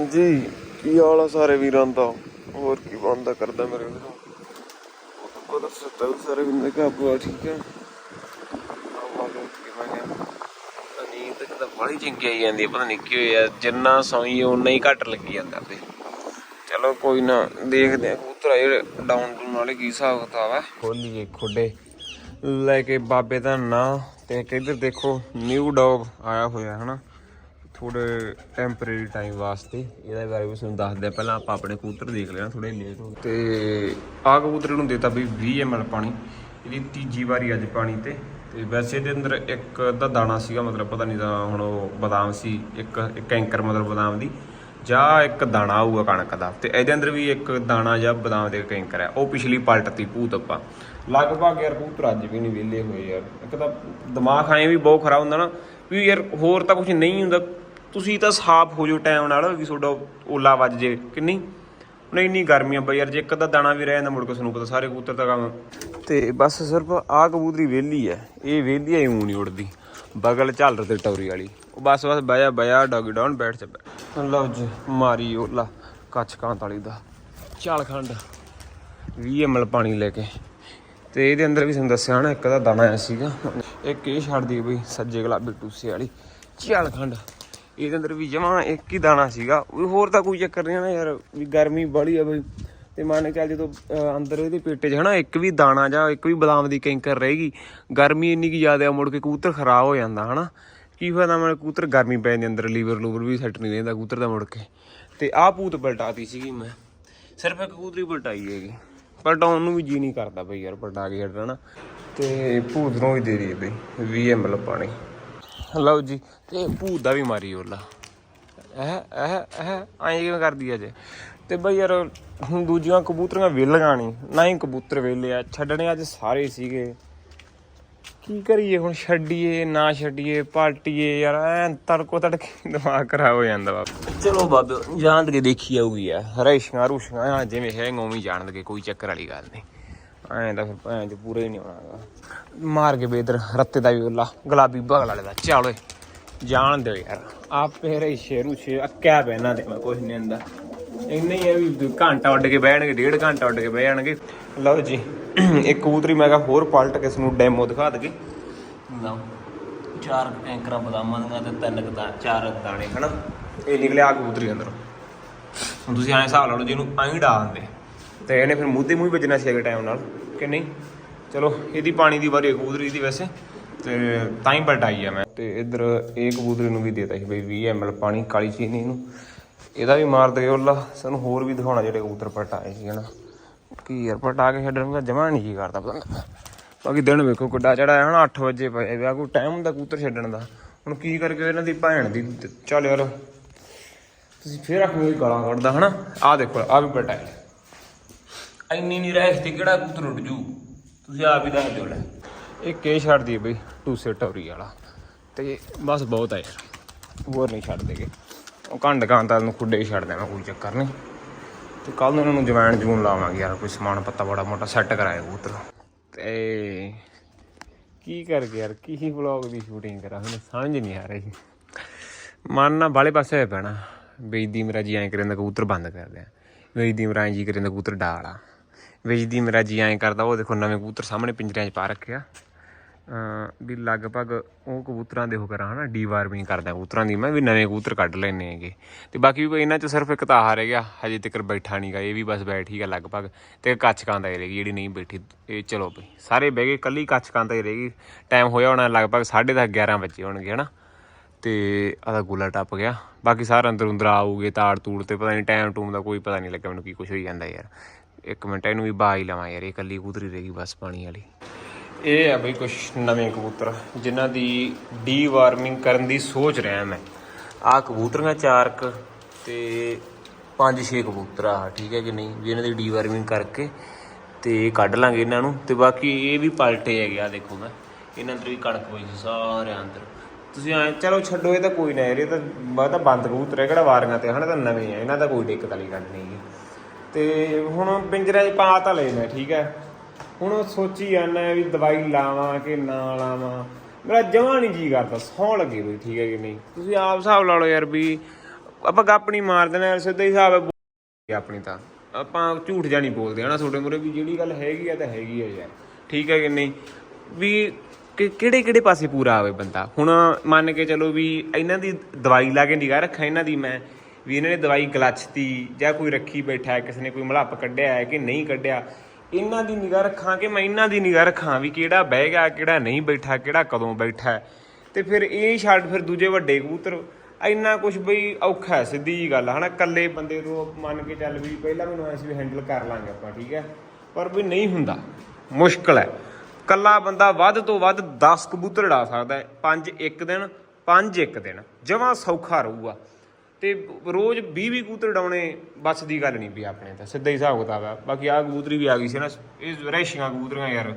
ਹਾਂਜੀ ਕੀ ਹਾਲ ਆ ਸਾਰੇ ਵੀਰਾਂ ਦਾ? ਹੋਰ ਕੀ ਬੰਦਾ ਕਰਦਾ ਮੇਰੇ ਵੀਰੋ? ਉਹ ਤਾਂ ਸਤਾ ਸਾਰੇ ਬੰਦੇ ਕਾ ਆਪੋ ਠੀਕ ਹੈ ਆਵਾਂ ਕੀ ਬਣਿਆ ਨੀਂਦ ਤਾਂ ਬੜੀ ਚੰਗੀ ਆਈ ਜਾਂਦੀ ਪਤਾ ਨਹੀਂ ਕੀ ਹੋਇਆ ਜਿੰਨਾ ਸੌਈ ਉਨਾ ਹੀ ਘੱਟ ਲੱਗੀ ਜਾਂਦਾ ਤੇ। ਚਲੋ ਕੋਈ ਨਾ ਦੇਖਦੇ ਆ ਕਬੂਤਰ ਆਏ ਡਾਊਨ ਟੂਨ ਵਾਲੇ ਕੀ ਹਿਸਾਬ ਕਿਤਾਬ ਹੈ ਖੋਲੀਏ ਖੁੱਡੇ। ਲੈ ਕੇ ਬਾਬੇ ਦਾ ਨਾਂ ਤੇ ਕਿੱਧਰ ਦੇਖੋ ਨਿਊ ਡੌਗ ਆਇਆ ਹੋਇਆ ਹਨਾ? ਥੋੜੇ ਟੈਂਪਰੇਰੀ ਟਾਈਮ ਵਾਸਤੇ। ਇਹਦੇ ਬਾਰੇ ਵੀ ਤੁਹਾਨੂੰ ਦੱਸਦੇ ਆ ਪਹਿਲਾਂ ਆਪਾਂ ਆਪਣੇ ਕਬੂਤਰ ਦੇਖ ਲੈਣਾ ਥੋੜੇ ਲੇਟ ਹੋ ਤੇ ਆ ਕਬੂਤਰ ਨੂੰ ਦੇਤਾ ਵੀ 20 ml ਪਾਣੀ। ਇਹਦੀ ਤੀਜੀ ਵਾਰੀ ਅੱਜ ਪਾਣੀ ਤੇ। ਤੇ ਵੈਸੇ ਇਹਦੇ ਅੰਦਰ ਇੱਕ ਅੱਧਾ ਦਾਣਾ ਸੀਗਾ, ਮਤਲਬ ਪਤਾ ਨਹੀਂ ਤਾਂ ਹੁਣ ਉਹ ਬਦਾਮ ਸੀ। ਇੱਕ ਇੱਕ ਐਂਕਰ ਮਤਲਬ ਬਦਾਮ ਦੀ। ਜਾਂ ਇੱਕ ਦਾਣਾ ਆਊਗਾ ਕਣਕ ਦਾ। ਤੇ ਇਹਦੇ ਅੰਦਰ ਵੀ ਇੱਕ ਦਾਣਾ ਜਾਂ ਬਦਾਮ ਦੇ ਕੈਂਕਰ ਹੈ। ਉਹ ਪਿਛਲੀ ਪਲਟਤੀ ਭੂਤ ਆਪਾਂ। ਲਗਭਗ ਯਾਰ ਕਬੂਤਰ ਅੱਜ ਵੀ ਨਹੀਂ ਵਿਹਲੇ ਹੋਏ ਯਾਰ। ਇੱਕ ਤਾਂ ਦਿਮਾਗ ਆਏ ਵੀ ਬਹੁਤ ਖਰਾਬ ਹੁੰਦਾ ਨਾ। ਵੀ ਯਾਰ ਹੋਰ ਤਾਂ ਕੁਝ ਨਹੀਂ ਹੁੰਦਾ। ਤੁਸੀਂ ਤਾਂ ਸਾਫ਼ ਹੋ ਜਾਓ ਟਾਈਮ ਨਾਲ ਵੀ ਤੁਹਾਡਾ ਓਲਾ ਵੱਜ ਜੇ ਕਿੰਨੀ ਨਹੀਂ? ਇੰਨੀ ਗਰਮੀ ਆ ਬਈ ਯਾਰ ਜੇ ਇੱਕ ਅੱਧਾ ਦਾਣਾ ਵੀ ਰਹਿ ਜਾਂਦਾ ਮੁੜ ਕੇ ਤੁਹਾਨੂੰ ਪਤਾ ਸਾਰੇ ਕਬੂਤਰ ਦਾ ਕੰਮ। ਤੇ ਬਸ ਸਿਰਫ ਆਹ ਕਬੂਤਰੀ ਵਿਹਲੀ ਹੈ ਇਹ ਵਿਹਲੀ ਐ ਊਂ ਨਹੀਂ ਉੜਦੀ। ਬਗਲ ਝਾਲਰ ਤੇ ਟੌਰੀ ਵਾਲੀ। ਉਹ ਬਸ ਬਸ ਬਾਇਆ ਬਾਇਆ ਡੌਗੀ ਡਾਊਨ ਬੈਠ ਜਾ ਲਓ ਜੀ ਮਾਰੀ ਓਲਾ ਕੱਚ ਕਾਂਤ ਵਾਲੀ ਦਾ। ਚਾਲ ਖੰਡ। 20 ml ਪਾਣੀ ਲੈ ਕੇ। ਤੇ ਇਹਦੇ ਅੰਦਰ ਵੀ ਤੁਹਾਨੂੰ ਦੱਸਿਆ ਨਾ ਇੱਕ ਦਾ ਦਾਣਾ ਆਇਆ ਸੀਗਾ। ਇੱਕ ਇਹ ਛੱਡਦੀ ਬਈ ਸੱਜੇ ਗੁਲਾਬੀ ਟੂਸੇ ਵਾਲੀ। ਚਾਲ ਖੰਡ। ਇਹਦੇ ਅੰਦਰ ਵੀ ਜਮਾ ਇੱਕ ਹੀ ਦਾਣਾ ਸੀਗਾ। ਉਹ ਹੋਰ ਤਾਂ ਕੋਈ ਚੱਕਰ ਨਹੀਂ ਨਾ ਯਾਰ ਵੀ ਗਰਮੀ ਬੜੀ ਆ ਬਈ। ਤੇ ਮੰਨ ਕੇ ਚੱਲ ਜਦੋਂ ਅੰਦਰ ਇਹਦੇ ਪੇਟੇ 'ਚ ਹਨਾ ਇੱਕ ਵੀ ਦਾਣਾ ਜਾਂ ਇੱਕ ਵੀ ਬਦਾਮ ਦੀ ਕੈਂਕਰ ਰਹੇਗੀ ਗਰਮੀ ਇੰਨੀ ਕੀ ਜ਼ਿਆਦਾ ਆ, ਮੁੜ ਕੇ ਕਬੂਤਰ ਖਰਾਬ ਹੋ ਜਾਂਦਾ ਹਨਾ। ਕੀ ਫਾਇਦਾ ਮੈਂ ਕਬੂਤਰ ਗਰਮੀ ਪੈ ਜਾਂਦੀ ਅੰਦਰ ਲੀਵਰ ਲੂਵਰ ਵੀ ਸੈੱਟ ਨਹੀਂ ਰਹਿੰਦਾ ਕਬੂਤਰ ਦਾ ਮੁੜ ਕੇ। ਤੇ ਆਹ ਭੂਤ ਪਲਟਾਤੀ ਸੀਗੀ ਮੈਂ। ਸਿਰਫ ਇੱਕ ਕਬੂਤਰੀ ਪਲਟਾਈ ਹੈਗੀ। ਪਲਟਾਉਣ ਨੂੰ ਵੀ ਜੀ ਨਹੀਂ ਕਰਦਾ ਬਈ ਯਾਰ ਪਲਟਾ ਕੇ ਛੱਡਣਾ ਤੇ ਭੂਤ ਨੂੰ ਵੀ ਦੇ ਦਈਏ ਬਈ 20 ml ਪਾਣੀ। ਲਓ ਜੀ, ਤੇ ਭੂਤ ਦਾ ਵੀ ਮਾਰੀ ਓਲਾ। ਇਹ ਇਹ ਇਹ, ਐਂ ਕਿਵੇਂ ਕਰਦੀ ਆ ਜੇ? ਤੇ ਬਈ ਯਾਰ, ਹੁਣ ਦੂਜੀਆਂ ਕਬੂਤਰੀਆਂ ਵੇਲੀਆਂ ਨਹੀਂ ਨਾ ਹੀ ਕਬੂਤਰ ਵੇਲੇ ਆ, ਛੱਡਣੇ ਅੱਜ ਸਾਰੇ ਸੀਗੇ। ਕੀ ਕਰੀਏ ਹੁਣ, ਛੱਡੀਏ, ਨਾ ਛੱਡੀਏ, ਪਾਲਟੀਏ, ਯਾਰ ਐ ਤੜਕੋ ਤੜਕੇ ਦਿਮਾਗ ਖਰਾਬ ਹੋ ਜਾਂਦਾ ਵਾ। ਚਲੋ ਬਾਬੇ, ਜਾਣ ਕੇ ਦੇਖੀ ਆਊਗੀ ਆ ਰੇਸ਼ੀਆਂ ਰੂਸ਼ੀਆਂ ਜਿਵੇਂ ਹੈ ਉਵੇਂ ਜਾਣ ਦੇ ਕੋਈ ਚੱਕਰ ਵਾਲੀ ਗੱਲ ਨਹੀਂ। ਐਂ ਤਾਂ ਫਿਰ ਭੈਣ ਚ ਪੂਰਾ ਹੀ ਨਹੀਂ ਹੋਣਾਗਾ ਮਾਰ ਕੇ ਬੇਦਰ ਰੱਤੇ ਦਾ ਵੀ ਉੱਲਾ ਗੁਲਾਬੀ ਬਗਲ ਵਾਲੇ ਦਾ। ਚੱਲ ਓਏ, ਜਾਣ ਦਿਓ ਯਾਰ। ਆਪੇ ਰੇਸ਼ੇ ਰੂਸ਼ੇ ਅੱਕਿਆ ਪਿਆ ਇਹਨਾਂ ਦੇ, ਮੈਂ ਕੁਝ ਨਹੀਂ ਹੁੰਦਾ ਇੰਨੇ ਹੀ ਆ ਵੀ ਘੰਟਾ ਉੱਡ ਕੇ ਬਹਿਣਗੇ, ਡੇਢ ਘੰਟਾ ਉੱਡ ਕੇ ਬਹਿ ਜਾਣਗੇ ਲਓ ਜੀ, ਇੱਕ ਕਬੂਤਰੀ ਮੈਂ ਕਿਹਾ ਹੋਰ ਪਲਟ ਕੇ ਤੁਹਾਨੂੰ ਡੈਮੋ ਦਿਖਾ ਦਗੇ ਲਓ, ਚਾਰ ਟੈਂਕਰਾਂ ਬਦਾਮਾਂ ਦੀਆਂ ਤੇ ਤਿੰਨ ਕੁ ਦਾ ਚਾਰ ਦਾਣੇ, ਹਨਾ? ਇਹ ਨਿਕਲਿਆ ਕਬੂਤਰੀ ਅੰਦਰ। ਹੁਣ ਤੁਸੀਂ ਐਂ ਹਿਸਾਬ ਲਾ ਲਓ, ਜਿਹਨੂੰ ਐਂ ਡਾ ਤੇ ਇਹਨੇ ਫਿਰ ਮੂੰਹ ਤੇ ਮੂੰਹ ਹੀ ਵੱਜਣਾ ਸੀ ਅਗੇ ਟਾਈਮ ਨਾਲ, ਕਿ ਨਹੀਂ? ਚਲੋ, ਇਹਦੀ ਪਾਣੀ ਦੀ ਵਾਰੀ ਕਬੂਤਰੀ ਦੀ ਵੈਸੇ, ਤੇ ਤਾਂ ਹੀ ਪਲਟਾਈ ਆ ਮੈਂ। ਤੇ ਇੱਧਰ ਇਹ ਕਬੂਤਰੀ ਨੂੰ ਵੀ ਦੇਤਾ ਸੀ ਬਈ 20 ml ਪਾਣੀ, ਕਾਲੀ ਚੀਨੀ ਇਹਨੂੰ। ਇਹਦਾ ਵੀ ਮਾਰ ਦੇ ਉਹਲਾ ਸਾਨੂੰ ਹੋਰ ਵੀ ਦਿਖਾਉਣਾ ਜਿਹੜੇ ਕਬੂਤਰ ਪਲਟਾਏ ਸੀ, ਹਨਾ। ਕੀ ਯਾਰ, ਪਲਟਾ ਕੇ ਛੱਡਣ ਦਾ ਜਮਾ ਨਹੀਂ ਜੀ ਕਰਦਾ ਪਤਾ ਨੀ। ਬਾਕੀ ਦਿਨ ਵੇਖੋ ਕਿੱਡਾ ਚੜਾ ਹੁਣ ਹਨਾ 8 ਵਜੇ ਪਏ ਵਿਆ ਕੋਈ ਟਾਈਮ ਹੁੰਦਾ ਕਬੂਤਰ ਛੱਡਣ ਦਾ। ਹੁਣ ਕੀ ਕਰਕੇ ਇਹਨਾਂ ਦੀ ਭੈਣ ਦੀ, ਚੱਲ ਯਾਰ, ਤੁਸੀਂ ਫੇਰ ਆਖੋਗੇ ਗਾਲਾਂ ਕੱਢਦਾ, ਹਨਾ। ਆਹ ਦੇਖੋ, ਆਹ ਵੀ ਪਲਟਾਇਆ। ਇੰਨੀ ਨਹੀਂ ਰਹਿ ਤੇ ਕਿਹੜਾ ਕਬੂਤਰ ਉੱਡ ਜੂ? ਤੁਸੀਂ ਆਪ ਹੀ ਦੱਸ ਦਿਓ ਲੈ। ਇਹ ਕੇ ਛੱਡਦੀ ਬਈ ਟੂਸੇ ਟੌਰੀ ਵਾਲਾ। ਤੇ ਬਸ ਬਹੁਤ ਆ ਯਾਰ, ਹੋਰ ਨਹੀਂ ਛੱਡ ਦੇਗੇ। ਉਹ ਕੰਡ ਕਾਂਤਾ ਨੂੰ ਖੁੱਡੇ ਹੀ ਛੱਡ ਦੇਣਾ ਕੋਈ ਚੱਕਰ ਨਹੀਂ। ਤੇ ਕੱਲ ਨੂੰ ਉਹਨਾਂ ਨੂੰ ਜਵੈਣ ਜੂਨ ਲਾਵਾਂਗੇ ਯਾਰ, ਕੋਈ ਸਮਾਨ ਪੱਤਾ ਬੜਾ ਮੋਟਾ ਸੈੱਟ ਕਰਾਇਆ ਕਬੂਤਰ ਤੇ ਕੀ ਕਰ ਗਿਆ ਯਾਰ, ਕੀ ਵਲੌਗ ਦੀ ਸ਼ੂਟਿੰਗ ਕਰਾਂ? ਮੈਨੂੰ ਸਮਝ ਨਹੀਂ ਆ ਰਹੀ। ਮਨ ਨਾ ਬਾਲੇ ਪਾਸੇ ਹੋਇਆ ਪੈਣਾ। ਬੇਦੀ ਮੇਰਾ ਜੀ ਐਂ ਕਰਿੰਦਾ ਕਬੂਤਰ ਬੰਦ ਕਰ ਦਿਆਂ। ਵੇਚਦੀ ਮੇਰਾ ਐਂ ਜੀ ਕਰਿੰਦਾ ਕਬੂਤਰ ਡਾਲਾ। ਵੇਚਦੀ ਮੇਰਾ ਜੀ ਐਂ ਕਰਦਾ, ਉਹ ਦੇਖੋ ਨਵੇਂ ਕਬੂਤਰ ਸਾਹਮਣੇ ਪਿੰਜਰਿਆਂ 'ਚ ਪਾ ਰੱਖਿਆ ਵੀ ਲਗਭਗ ਉਹ ਕਬੂਤਰਾਂ ਦੇ ਉਹ ਕਰਾਂ ਹਨਾ ਡੀਵਾਰਮਿੰਗ ਕਰਦਾ ਕਬੂਤਰਾਂ ਦੀ। ਮੈਂ ਵੀ ਨਵੇਂ ਕਬੂਤਰ ਕੱਢ ਲੈਣੇ ਹੈਗੇ। ਤੇ ਬਾਕੀ ਵੀ ਇਹਨਾਂ 'ਚ ਸਿਰਫ ਇੱਕ ਤਾਂ ਆਹ ਰਹਿ ਗਿਆ, ਹਜੇ ਤੱਕ ਬੈਠਾ ਨਹੀਂਗਾ ਇਹ ਵੀ ਬਸ ਬੈਠ ਹੀ ਗਿਆ ਲਗਭਗ। ਤੇ ਕੱਚ ਕਾਂ ਦਾ ਹੀ ਰਹਿ ਗਈ ਜਿਹੜੀ ਨਹੀਂ ਬੈਠੀ, ਇਹ ਚਲੋ ਬਈ, ਸਾਰੇ ਬਹਿ ਗਏ ਕੱਲੀ ਕੱਚ ਕਾਂ ਦਾ ਹੀ ਰਹਿ ਗਈ ਟਾਈਮ ਹੋਇਆ ਹੋਣਾ ਲਗਭਗ 10:30 11 ਵਜੇ ਹੋਣਗੇ, ਹਨਾ? ਤੇ ਆਦਾ ਗੁੱਲਾ ਟੱਪ ਗਿਆ। ਬਾਕੀ ਸਾਰੇ ਅੰਦਰ ਅੰਦਰ ਆਉਗੇ ਤਾੜ ਤੂੜ ਤੇ ਪਤਾ ਨਹੀਂ ਟਾਈਮ ਟੂਮ ਦਾ ਕੋਈ ਪਤਾ ਨਹੀਂ ਲੱਗਾ ਮੈਨੂੰ ਕੀ ਕੁਝ ਹੋਈ ਜਾਂਦਾ ਯਾਰ। ਇੱਕ ਮਿੰਟ, ਇਹਨੂੰ ਵੀ ਬਾਹ ਹੀ ਲਵਾਂ ਯਾਰ, ਇਹ ਕੱਲੀ ਕਬੂਤਰੀ ਰਹਿ ਬਸ ਪਾਣੀ ਵਾਲੀ। ਇਹ ਆ ਬਈ ਕੁਝ ਨਵੇਂ ਕਬੂਤਰ, ਜਿਨ੍ਹਾਂ ਦੀ ਡੀਵਾਰਮਿੰਗ ਕਰਨ ਦੀ ਸੋਚ ਰਿਹਾ ਮੈਂ। ਆਹ ਕਬੂਤਰੀਆਂ ਚਾਰਕ ਤੇ ਪੰਜ ਛੇ ਕਬੂਤਰ ਆ, ਠੀਕ ਹੈ ਕਿ ਨਹੀਂ? ਵੀ ਇਹਨਾਂ ਦੀ ਡੀ ਵਾਰਮਿੰਗ ਕਰਕੇ ਤੇ ਕੱਢ ਲਾਂਗੇ ਇਹਨਾਂ ਨੂੰ। ਤੇ ਬਾਕੀ ਇਹ ਵੀ ਪਲਟੇ ਹੈਗੇ ਆ, ਦੇਖੋ ਮੈਂ। ਇਹਨਾਂ ਅੰਦਰ ਵੀ ਕਣਕ ਪਈ ਸੀ ਸਾਰੇ ਅੰਦਰ। ਤੁਸੀਂ ਐ, ਚਲੋ ਛੱਡੋ, ਇਹ ਤਾਂ ਕੋਈ ਨਾ ਯਾਰ, ਇਹ ਤਾਂ ਮੈਂ ਤਾਂ ਬੰਦ ਕਬੂਤਰ ਹੈ, ਕਿਹੜਾ ਵਾਰੀਆਂ ਤੇ ਹਨਾ ਤਾਂ ਨਵੇਂ ਆ, ਇਹਨਾਂ ਦਾ ਕੋਈ ਦਿੱਕਤ ਵਾਲੀ ਗੱਲ ਨਹੀਂ ਹੈਗੀ। ਤੇ ਹੁਣ ਪਿੰਜਰੇ 'ਚ ਪਾ ਤਾਂ ਲੈਣਾ ਠੀਕ ਹੈ। ਹੁਣ ਉਹ ਸੋਚੀ ਜਾਂਦਾ ਵੀ ਦਵਾਈ ਲਾਵਾਂ ਕਿ ਨਾ ਲਾਵਾਂ। ਮੇਰਾ ਜਮਾਂ ਨਹੀਂ ਜੀ ਕਰਦਾ ਸੌਂ ਲੱਗੇ ਬਈ, ਠੀਕ ਹੈ ਕਿ ਨਹੀਂ? ਤੁਸੀਂ ਆਪ ਹਿਸਾਬ ਲਾ ਲਓ ਯਾਰ ਵੀ ਆਪਾਂ ਗੱਪ ਨਹੀਂ ਮਾਰ ਦੇਣਾ ਯਾਰ ਸਿੱਧਾ ਹੀ ਹਿਸਾਬ ਹੈ ਆਪਣੀ ਤਾਂ। ਆਪਾਂ ਝੂਠ ਜਾਂ ਨਹੀਂ ਬੋਲਦੇ ਹਨਾ ਤੁਹਾਡੇ ਮੂਰੇ ਵੀ, ਜਿਹੜੀ ਗੱਲ ਹੈਗੀ ਆ ਤਾਂ ਹੈਗੀ ਆ ਯਾਰ, ਠੀਕ ਹੈ ਕਿ ਨਹੀਂ? ਵੀ ਕਿਹੜੇ ਕਿਹੜੇ ਪਾਸੇ ਪੂਰਾ ਆਵੇ ਬੰਦਾ? ਹੁਣ ਮੰਨ ਕੇ ਚਲੋ ਵੀ ਇਹਨਾਂ ਦੀ ਦਵਾਈ ਲਾ ਕੇ ਨਿਗਾਹ ਰੱਖਾਂ, ਇਹਨਾਂ ਦੀ ਮੈਂ ਵੀ ਇਹਨਾਂ ਨੇ ਦਵਾਈ ਗਲੱਚਤੀ ਜਾਂ ਕੋਈ ਰੱਖੀ ਬੈਠਾ ਹੈ ਕਿਸੇ ਨੇ ਕੋਈ ਮਲੱਪ ਕੱਢਿਆ ਹੈ ਕਿ ਨਹੀਂ ਕੱਢਿਆ ਇਹਨਾਂ ਦੀ ਨਿਗਾਹ ਰੱਖਾਂ ਕਿ ਮੈਂ ਇਹਨਾਂ ਦੀ ਨਿਗਾਹ ਰੱਖਾਂ ਵੀ ਕਿਹੜਾ ਬਹਿ ਗਿਆ ਕਿਹੜਾ ਨਹੀਂ ਬੈਠਾ ਕਿਹੜਾ ਕਦੋਂ ਬੈਠਾ ਹੈ। ਤੇ ਫਿਰ ਇਹ ਛੱਡ ਫਿਰ ਦੂਜੇ ਵੱਡੇ ਕਬੂਤਰ ਇੰਨਾ ਕੁਝ ਬਈ ਔਖਾ ਹੈ ਸਿੱਧੀ ਜੀ ਗੱਲ ਆ, ਹਨਾ ਇਕੱਲੇ ਬੰਦੇ ਤੋਂ ਮੰਨ ਕੇ ਚੱਲ ਵੀ ਪਹਿਲਾਂ ਮੈਨੂੰ ਐਸੀ ਵੀ ਹੈਂਡਲ ਕਰ ਲਾਂਗੇ ਆਪਾਂ ਠੀਕ ਹੈ। ਪਰ ਵੀ ਨਹੀਂ ਹੁੰਦਾ ਮੁਸ਼ਕਲ ਹੈ। ਕੱਲਾ ਬੰਦਾ ਵੱਧ ਤੋਂ ਵੱਧ 10 ਕਬੂਤਰ ਉਡਾ ਸਕਦਾ ਹੈ 5 ਇੱਕ ਦਿਨ 5 ਇੱਕ ਦਿਨ ਜਮਾਂ ਸੌਖਾ ਰਹੂਗਾ। ਤੇ ਰੋਜ਼ 20 20 ਕਬੂਤਰ ਉਡਾਉਣੇ ਬਸ ਦੀ ਗੱਲ ਨਹੀਂ ਵੀ ਆਪਣੇ ਤਾਂ, ਸਿੱਧਾ ਹੀ ਹਿਸਾਬ ਕਿਤਾਬ ਆ। ਬਾਕੀ ਆ ਕਬੂਤਰੀ ਵੀ ਆ ਗਈ ਸੀ ਨਾ, ਇਹ ਰੈਸ਼ੀਆਂ ਕਬੂਤਰੀਆਂ ਯਾਰ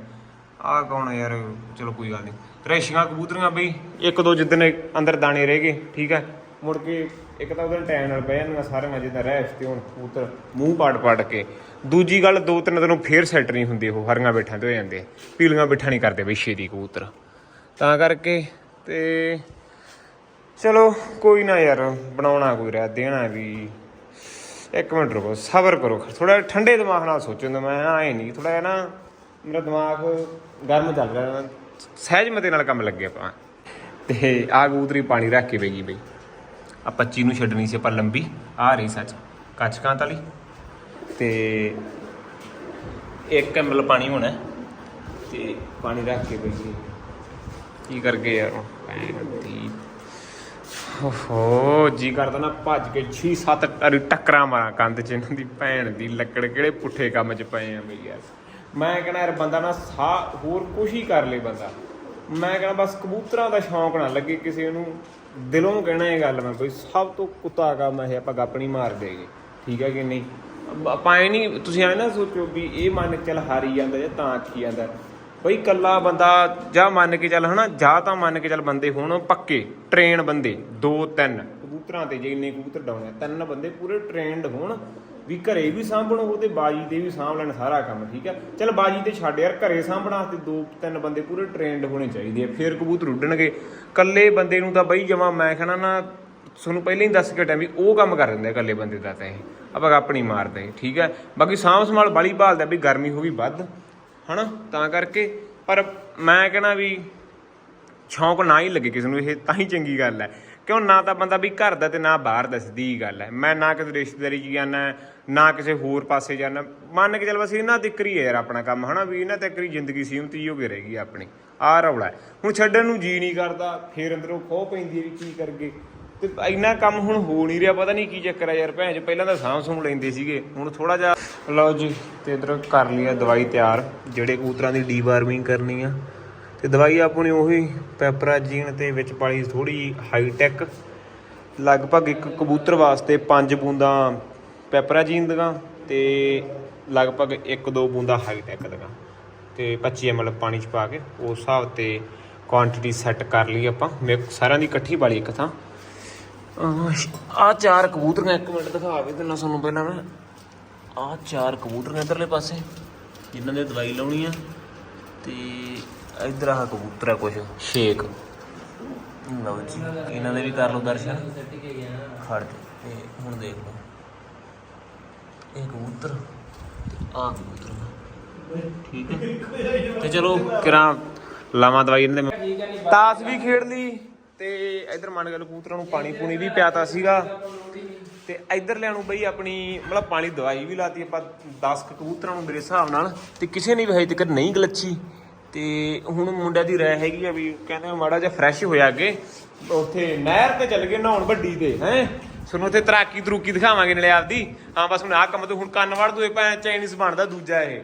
ਆ ਕੌਣ ਯਾਰ, ਚਲੋ ਕੋਈ ਗੱਲ ਨਹੀਂ। ਰੈਸ਼ੀਆਂ ਕਬੂਤਰੀਆਂ ਬਈ, ਇੱਕ ਦੋ ਜਿੱਦਣ ਅੰਦਰ ਦਾਣੇ ਰਹਿ ਗਏ, ਠੀਕ ਹੈ ਮੁੜ ਕੇ ਇੱਕ ਤਾਂ ਉਹਦੇ ਟਾਈਮ ਨਾਲ ਪੈ ਜਾਂਦੀਆਂ ਸਾਰੀਆਂ ਜਿੱਦਾਂ ਰੈਸ਼ ਤੇ ਹੁਣ ਕਬੂਤਰ ਮੂੰਹ ਪਾੜ ਪਾੜ ਕੇ। ਦੂਜੀ ਗੱਲ, ਦੋ ਤਿੰਨ ਦਿਨੋਂ ਫੇਰ ਸੈੱਟ ਨਹੀਂ ਹੁੰਦੀ ਉਹ, ਹਰੀਆਂ ਬੈਠਾਂ ਤੇ ਹੋ ਜਾਂਦੇ ਆ। ਪੀਲੀਆਂ ਬੈਠਾ ਨਹੀਂ ਕਰਦੇ ਬਈ ਛੇਤੀ ਕਬੂਤਰ। ਤਾਂ ਕਰਕੇ ਤੇ ਚਲੋ, ਕੋਈ ਨਾ ਯਾਰ, ਬਣਾਉਣਾ ਕੋਈ ਰਹਿ, ਦੇਣਾ ਵੀ। ਇੱਕ ਮਿੰਟ ਰੁਕੋ, ਸਬਰ ਕਰੋ। ਥੋੜਾ ਠੰਡੇ ਦਿਮਾਗ ਨਾਲ ਸੋਚੋ ਨਾ ਮੈਂ ਆਏ ਨਹੀਂ ਥੋੜਾ ਜਿਹਾ ਨਾ ਮੇਰਾ ਦਿਮਾਗ ਗਰਮ ਚੱਲ ਰਿਹਾ ਸਹਿਜ ਮਤੇ ਨਾਲ ਕੰਮ ਲੱਗੇ ਆਪਾਂ। ਤੇ ਆ ਕਬੂਤਰੀ ਪਾਣੀ ਰੱਖ ਕੇ ਬੈਗੀ ਬਈ। ਆ 25 ਨੂੰ ਛੱਡਣੀ ਸੀ ਆਪਾਂ ਲੰਬੀ ਆ ਰਹੀ ਸੱਚ। ਕੱਚਕਾਂ ਵਾਲੀ। ਤੇ ਇੱਕ ਐਮਲ ਪਾਣੀ ਹੋਣਾ। ਹੈ ਤੇ ਪਾਣੀ ਰੱਖ ਕੇ ਬੈਗੀ ਕੀ ਕਰਕੇ ਯਾਰ? ਭੈਣ ਦੀ ਓਹੋ, ਜੀ ਕਰਦਾ ਨਾ ਭੱਜ ਕੇ 6-7 ਟਰੀ ਟੱਕਰਾਂ ਮਾਰਾਂ ਕੰਧ 'ਚ ਇਹਨਾਂ ਦੀ ਭੈਣ ਦੀ, ਲੱਕੜ ਕਿਹੜੇ ਪੁੱਠੇ ਕੰਮ 'ਚ ਪਏ ਆ ਬਈ ਯਾਰ। ਮੈਂ ਕਹਿੰਦਾ ਯਾਰ ਬੰਦਾ ਨਾ ਸਾਹ ਹੋਰ ਕੁਛ ਹੀ ਕਰ ਲੇ ਬੰਦਾ। ਮੈਂ ਕਹਿੰਦਾ ਬਸ ਕਬੂਤਰਾਂ ਦਾ ਸ਼ੌਂਕ ਨਾ ਲੱਗੇ ਕਿਸੇ ਨੂੰ। ਦਿਲੋਂ ਕਹਿਣਾ ਇਹ ਗੱਲ ਮੈਂ ਬਈ ਸਭ ਤੋਂ ਕੁੱਤਾ ਕੰਮ ਇਹ ਆਪਾਂ ਗੱਪ ਨਹੀਂ ਮਾਰ ਦੇਗੇ ਠੀਕ ਹੈ ਕਿ ਨਹੀਂ? ਅਬ- ਆਪਾਂ ਇਹ ਨਹੀਂ, ਤੁਸੀਂ ਐ ਨਾ ਸੋਚੋ ਵੀ ਇਹ ਮਨ ਚੱਲ ਹਾਰੀ ਜਾਂਦਾ ਜਾਂ ਤਾਂ ਆਖੀ ਜਾਂਦਾ। ਬਈ ਕੱਲਾ ਬੰਦਾ ਜਾਂ ਮੰਨ ਕੇ ਚੱਲ ਹਨਾ ਜਾਂ ਤਾਂ ਮੰਨ ਕੇ ਚੱਲ ਬੰਦੇ ਹੋਣ ਪੱਕੇ ਟ੍ਰੇਨ ਬੰਦੇ ਦੋ ਤਿੰਨ ਕਬੂਤਰਾਂ ਤੇ ਜੇ ਇੰਨੇ ਕਬੂਤਰ ਡਾਉਣੇ ਆ, ਤਿੰਨ ਬੰਦੇ ਪੂਰੇ ਟ੍ਰੇਨਡ ਹੋਣ ਵੀ ਘਰੇ ਵੀ ਸਾਂਭਣ ਉਹਦੇ ਬਾਜੀ ਤੇ ਵੀ ਸਾਂਭ ਲੈਣ ਸਾਰਾ ਕੰਮ ਠੀਕ ਹੈ ਚੱਲ ਬਾਜੀ ਤੇ ਛੱਡ ਯਾਰ ਘਰੇ ਸਾਂਭਣ ਵਾਸਤੇ ਦੋ ਤਿੰਨ ਬੰਦੇ ਪੂਰੇ ਟ੍ਰੇਨਡ ਹੋਣੇ ਚਾਹੀਦੇ ਆ ਫਿਰ ਕਬੂਤਰ ਉੱਡਣਗੇ। ਕੱਲੇ ਬੰਦੇ ਨੂੰ ਤਾਂ ਬਈ ਜਮਾ ਮੈਂ ਕਹਿੰਦਾ ਨਾ ਤੁਹਾਨੂੰ ਪਹਿਲਾਂ ਹੀ ਦੱਸ ਕੇ ਟਾਈਮ ਵੀ ਉਹ ਕੰਮ ਕਰ ਦਿੰਦੇ ਆ ਇਕੱਲੇ ਬੰਦੇ ਦਾ ਤਾਂ ਇਹ। ਆਪਾਂ ਆਪਣੀ ਮਾਰਦੇ ਠੀਕ ਹੈ ਬਾਕੀ ਸਾਂਭ ਸੰਭਾਲ ਬਾਲੀ ਭਾਲਦਾ ਵੀ ਗਰਮੀ ਹੋ ਗਈ ਵੱਧ। ਹਨਾ? ਤਾਂ ਕਰਕੇ। ਪਰ ਮੈਂ ਕਹਿਣਾ ਵੀ ਸ਼ੌਂਕ ਨਾ ਹੀ ਲੱਗੇ ਕਿਸੇ ਨੂੰ, ਇਹ ਤਾਂ ਹੀ ਚੰਗੀ ਗੱਲ ਹੈ। ਕਿਉਂ? ਨਾ ਤਾਂ ਬੰਦਾ ਵੀ ਘਰ ਦਾ ਤੇ ਨਾ ਬਾਹਰ ਦਾ ਸਿੱਧੀ ਗੱਲ ਹੈ। ਮੈਂ ਨਾ ਕਿਸੇ ਰਿਸ਼ਤੇਦਾਰੀ 'ਚ ਜਾਣਾ ਨਾ ਕਿਸੇ ਹੋਰ ਪਾਸੇ ਜਾਣਾ ਮੰਨ ਕੇ ਚੱਲ ਬਸ ਇਹਨਾਂ ਤੱਕ ਹੀ ਹੈ ਯਾਰ ਆਪਣਾ ਕੰਮ, ਹਨਾ? ਵੀ ਇਹਨਾਂ ਤੱਕ ਹੀ ਜ਼ਿੰਦਗੀ ਸੀਮਤ ਹੀ ਹੋ ਕੇ ਰਹੇਗੀ ਆਪਣੀ। ਆਹ ਰੌਲਾ ਹੁਣ ਛੱਡਣ ਨੂੰ ਜੀ ਨਹੀਂ ਕਰਦਾ, ਫੇਰ ਅੰਦਰੋਂ ਖੋਹ ਪੈਂਦੀ ਹੈ ਵੀ ਕੀ ਕਰਗੇ ਤੇ ਇੰਨਾ ਕੰਮ ਹੁਣ ਹੋ ਨਹੀਂ ਰਿਹਾ, ਪਤਾ ਨਹੀਂ ਕੀ ਚੱਕਰ ਹੈ ਯਾਰ ਭੈਣ ਚ ਪਹਿਲਾਂ ਤਾਂ ਸਾਂਭ ਸੂਮ ਲੈਂਦੇ ਸੀਗੇ। ਹੁਣ ਥੋੜਾ ਜਿਹਾ ਲਓ ਜੀ, ਤੇ ਇਧਰ ਕਰ ਲਈ ਆ ਦਵਾਈ ਤਿਆਰ, ਜਿਹੜੇ ਕਬੂਤਰਾਂ ਦੀ ਡੀਵਾਰਮਿੰਗ ਕਰਨੀ ਆ। ਤੇ ਦਵਾਈ ਆਪਣੀ ਉਹੀ ਪੈਪਰਾਜੀਨ ਤੇ ਵਿੱਚ ਪਾਲੀ ਥੋੜੀ ਹਾਈ ਟੈਕ ਲਗਭਗ ਇੱਕ ਕਬੂਤਰ ਵਾਸਤੇ 5 ਬੂੰਦਾਂ ਪੈਪਰਾਜੀਨ ਦੀਆਂ ਤੇ ਲਗਭਗ 1-2 ਬੂੰਦਾਂ ਹਾਈ ਟੈਕ ਦੀਆਂ। ਤੇ 25 ml ਪਾਣੀ ਚ ਪਾ ਕੇ ਉਸ ਹਿਸਾਬ ਤੇ ਕੁਆਂਟੀਟੀ ਸੈੱਟ ਕਰ ਲਈ ਆਪਾਂ। ਮੈਂ ਸਾਰਿਆਂ ਦੀ ਇਕੱਠੀ ਪਾਲੀ ਇੱਕ ਥਾਂ। ਆ ਚਾਰ ਕਬੂਤਰੀਆਂ, ਇੱਕ ਮਿੰਟ ਦਿਖਾਵੇ ਤੇ ਨਾ ਤੁਹਾਨੂੰ ਪਹਿਲਾਂ ਮੈਂ। ਆ ਚਾਰ ਕਬੂਤਰੀਆਂ ਇਧਰਲੇ ਪਾਸੇ। ਜਿਨ੍ਹਾਂ ਦੇ ਦਵਾਈ ਲਾਉਣੀ ਆ ਤੇ ਇਧਰ ਆਹ ਕਬੂਤਰ ਆ ਕੁਛ। ਸ਼ੇਕ ਲਓ ਜੀ ਇਹਨਾਂ ਦੇ ਵੀ ਕਰ ਲਓ ਦਰਸ਼ਨ। ਖੜ ਜਾ ਤੇ ਹੁਣ ਦੇਖ ਲਓ। ਇਹ ਕਬੂਤਰ ਆਹ ਕਬੂਤਰ ਠੀਕ ਹੈ ਤੇ ਚਲੋ ਕਿਰਾਂ ਲਾਵਾਂ ਦਵਾਈ ਇਹਨਾਂ ਦੇ। ਤਾਸ ਵੀ ਖੇਡ ਲਈ ਤੇ ਇਧਰ ਮੰਨ ਲਓ ਕਬੂਤਰਾਂ ਨੂੰ ਪਾਣੀ ਪੂਣੀ ਵੀ ਪਿਆਤਾ ਸੀਗਾ। ਤੇ ਇਧਰ ਲਿਆਣੂ ਬਈ ਆਪਣੀ, ਮਤਲਬ ਪਾਣੀ ਦਵਾਈ ਵੀ ਲਾਤੀ ਆਪਾਂ 10 ਕਬੂਤਰਾਂ ਨੂੰ ਮੇਰੇ ਹਿਸਾਬ ਨਾਲ। ਤੇ ਕਿਸੇ ਨੇ ਵੀ ਹਜੇ ਤੱਕ ਨਹੀਂ ਗਲੱਚੀ। ਤੇ ਹੁਣ ਮੁੰਡਿਆਂ ਦੀ ਰਾਇ ਹੈਗੀ ਆ ਵੀ ਕਹਿੰਦੇ ਮਾੜਾ ਜਿਹਾ ਫਰੈਸ਼ ਹੋਇਆ ਅੱਗੇ। ਉੱਥੇ ਨਹਿਰ ਤੇ ਚੱਲ ਗਏ ਨਹਾਉਣ ਵੱਡੀ ਤੇ, ਹੈ? ਤੁਹਾਨੂੰ ਉੱਥੇ ਤਰਾਕੀ ਤਰੂਕੀ ਦਿਖਾਵਾਂਗੇ ਨਾਲੇ ਆਪਦੀ। ਹਾਂ, ਬਸ ਹੁਣ ਆਹ ਕੰਮ ਤੇ ਹੁਣ ਕੰਨ ਵੜ ਦੂਏ ਭੈਣ ਚਾਈਨੀਜ਼ ਬਣਦਾ ਦੂਜਾ ਇਹ।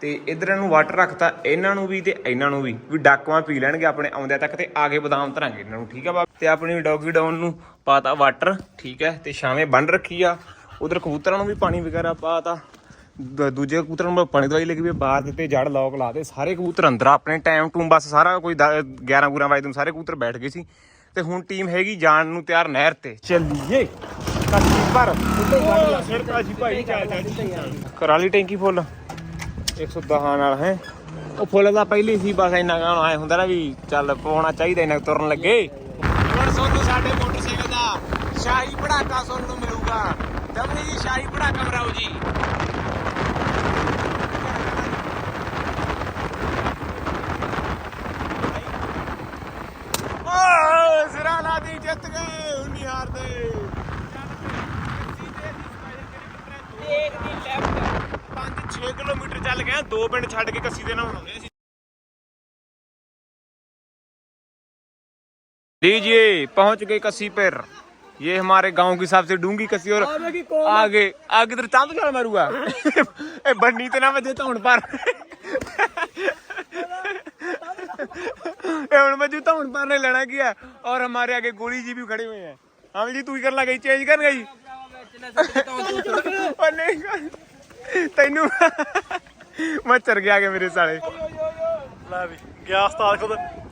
ਤੇ ਇਧਰ ਇਹਨੂੰ ਵਾਟਰ ਰੱਖਤਾ, ਇਹਨਾਂ ਨੂੰ ਵੀ ਤੇ ਇਹਨਾਂ ਨੂੰ ਵੀ। ਵੀ ਡਾਕੂਆਂ ਪੀ ਲੈਣਗੇ, ਆਪਣੇ ਆਉਂਦਿਆਂ ਤੱਕ ਤੇ ਆਗੇ ਬਦਾਮ ਧਰਾਂਗੇ ਇਹਨਾਂ ਨੂੰ, ਠੀਕ ਆ ਬਾਬ? ਤੇ ਆਪਣੀ ਡੌਗੀ ਡਾਊਨ ਨੂੰ ਪਾਤਾ ਵਾਟਰ, ਠੀਕ ਹੈ, ਤੇ ਛਾਵੇਂ ਬੰਨ ਰੱਖੀ ਆ। ਉਧਰ ਕਬੂਤਰਾਂ ਨੂੰ ਵੀ ਪਾਣੀ ਵਗੈਰਾ ਪਾਤਾ। ਦ- ਦੂਜੇ ਕਬੂਤਰਾਂ ਨੂੰ ਪਾਣੀ ਦਵਾਈ ਲੱਗੀ ਵੀ ਬਾਹਰ ਦਿੱਤੇ ਜੜ ਲੋਕ ਲਾ ਦੇ ਸਾਰੇ ਕਬੂਤਰ ਅੰਦਰ ਆਪਣੇ ਟਾਈਮ ਟੂਮ ਬਸ ਸਾਰਾ ਕੋਈ 11 ਗੁਰਾਂ ਵਜੇ ਨੂੰ ਸਾਰੇ ਕਬੂਤਰ ਬੈਠ ਗਏ ਸੀ। ਤੇ ਹੁਣ ਟੀਮ ਹੈਗੀ ਜਾਣ ਨੂੰ ਤਿਆਰ ਨਹਿਰ ਤੇ। ਚੱਲੀਏ। ਕੱਚੀ ਪਰ ਸੜਕਾ ਜੀ ਭਾਈ ਚੱਲ ਚੱਲ ਕਰਾਲੀ ਟੈਂਕੀ ਫੁੱਲ। 110 ਨਾਲ, ਹੈ। ਉਹ ਫੁੱਲ ਦਾ ਪਹਿਲੀ ਸੀ, ਬਸ ਇੰਨਾ ਕਹਣ ਆਏ ਹੁੰਦਾ ਨਾ ਵੀ ਚੱਲ ਪਾਉਣਾ ਚਾਹੀਦਾ, ਇੰਨਾ ਕੁ ਤੁਰਨ ਲੱਗੇ। ਹੁਣ ਸੋਨੂੰ ਸਾਡੇ ਦਾ ਸ਼ਾਹੀ ਪੜਾਕਾ ਸੁਣਨ ਨੂੰ ਮਿਲੂਗਾ। ਦਮਨੀ ਜੀ ਸ਼ਾਹੀ ਪੜਾਕਾ ਮਰਾਓ ਜੀ। ਓ ਸਿਰਾ ਲਾ ਦੀ ਜਿੱਤ ਗਏ ਹੁਣ ਨਹੀਂ ਹਾਰਦੇ ਇੱਕ ਦੀ ਲੈਫਟ 5-6 ਕਿਲੋਮੀਟਰ ਚੱਲ ਗਏ ਦੋ ਪਿੰਡ ਛੱਡ ਕੇ ਕੱਸੀ ਦੇ ਨਾਲ ਆਉਂਦੇ लीजिए पहुंच गए कसी पर ये हमारे गांव की सबसे डूंगी कसी और आगे आगे इधर चांद चाल मारूंगा ए बन्नी ते ना मैं देता हूं पर ए मैं जूता हूं पर ने लेना किया और हमारे आगे गोली जी भी खड़े हुए हैं हम जी तू ही कर ला गई चेंज कर गई और नहीं तैनू मैं चर गया आगे मेरे साले ला भी गया उस्ताद खुद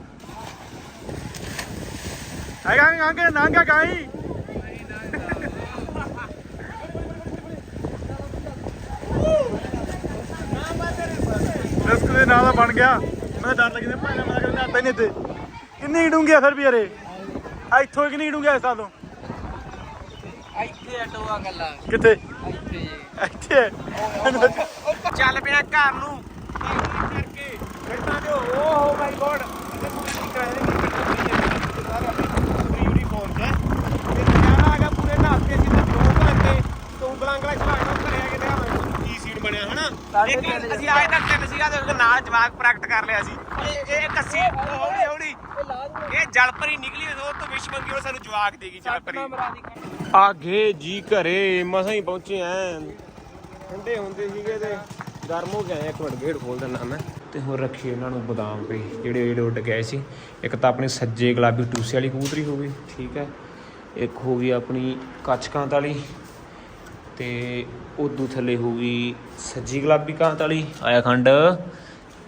ਰਿਸਕ ਦੇ ਨਾਲ ਬਣ ਗਿਆ। ਮੈਂ ਡਰ ਲੱਗਦਾ ਭਾਈ ਮੈਂ ਕਹਿੰਦਾ ਆਤਾ ਹੀ ਨਹੀਂ ਇੱਥੇ। ਕਿੰਨੀ ਡੂੰਗੀ ਫਿਰ ਵੀ ਯਾਰੇ ਆ ਇੱਥੋਂ ਕਿੰਨੀ ਇਸ ਇੱਥੇ ਅਟੋਆ ਗੱਲਾਂ। ਕਿੱਥੇ? ਇੱਥੇ ਇੱਥੇ ਚੱਲ ਪਿਆ ਘਰ ਨੂੰ। ਕਰਕੇ। ਬੈਠਾ ਦਿਓ। ਓਹ ਮਾਈ ਗੋਡ ਯੂਨੀਫਾਰਮ ਚ ਤੇ ਨਿਆਣਾ ਹੈਗਾ ਪੂਰੇ ਨਹਾਤੇ ਸੀ ਤਾਂ ਦੋ ਘੰਟੇ ਤੋਂ ਬਲੰਗਲਾ ਚਲਾਣਾ ਕਰਿਆ ਕਿਤੇ ਆ ਕੀ ਸੀਨ ਬਣਿਆ ਹਨਾ ਇੱਕ ਅਸੀਂ ਆਏ ਤੱਕ ਤਿੰਨ ਸੀਗਾ ਤੇ ਉਹਦੇ ਨਾਲ ਜਵਾਕ ਪ੍ਰੈਕਟ ਕਰ ਲਿਆ ਸੀ। ਇਹ ਇਹ ਕੱਸੀ ਹੌਲੀ ਹੌਲੀ। ਇਹ ਜਲਪਰੀ ਨਿਕਲੀ ਉਹ ਤੋਂ ਵਿਸ਼ ਮੰਗੀ ਉਹ ਸਾਨੂੰ ਜਵਾਕ ਦੇਗੀ ਜਲਪਰੀ। ਆਗੇ ਜੀ ਘਰੇ ਮਸਾਂ ਹੀ ਪਹੁੰਚੇ ਐ ਠੰਡੇ ਹੁੰਦੇ ਸੀਗੇ ਤੇ ਗਰਮ ਹੋ ਗਏ ਇੱਕ ਮਿੰਟ ਗੇਟ ਖੋਲ ਦਿੰਦਾ ਮੈਂ। ਤੇ ਹੁਣ ਰੱਖੀ ਇਹਨਾਂ ਨੂੰ ਬਦਾਮ ਪੇ ਜਿਹੜੇ ਜਿਹੜੇ ਉੱਡ ਗਏ ਸੀ। ਇੱਕ ਤਾਂ ਆਪਣੀ ਸੱਜੇ ਗੁਲਾਬੀ ਟੂਸੇ ਵਾਲੀ ਕਬੂਤਰੀ ਹੋ ਗਈ ਠੀਕ ਹੈ। ਇੱਕ ਹੋ ਗਈ ਆਪਣੀ ਕੱਚ ਕਾਂਤ ਵਾਲੀ। ਤੇ ਉਦੋਂ ਥੱਲੇ ਹੋ ਗਈ ਸੱਜੀ ਗੁਲਾਬੀ ਕਾਂਤ ਵਾਲੀ, ਆਇਆ ਖੰਡ।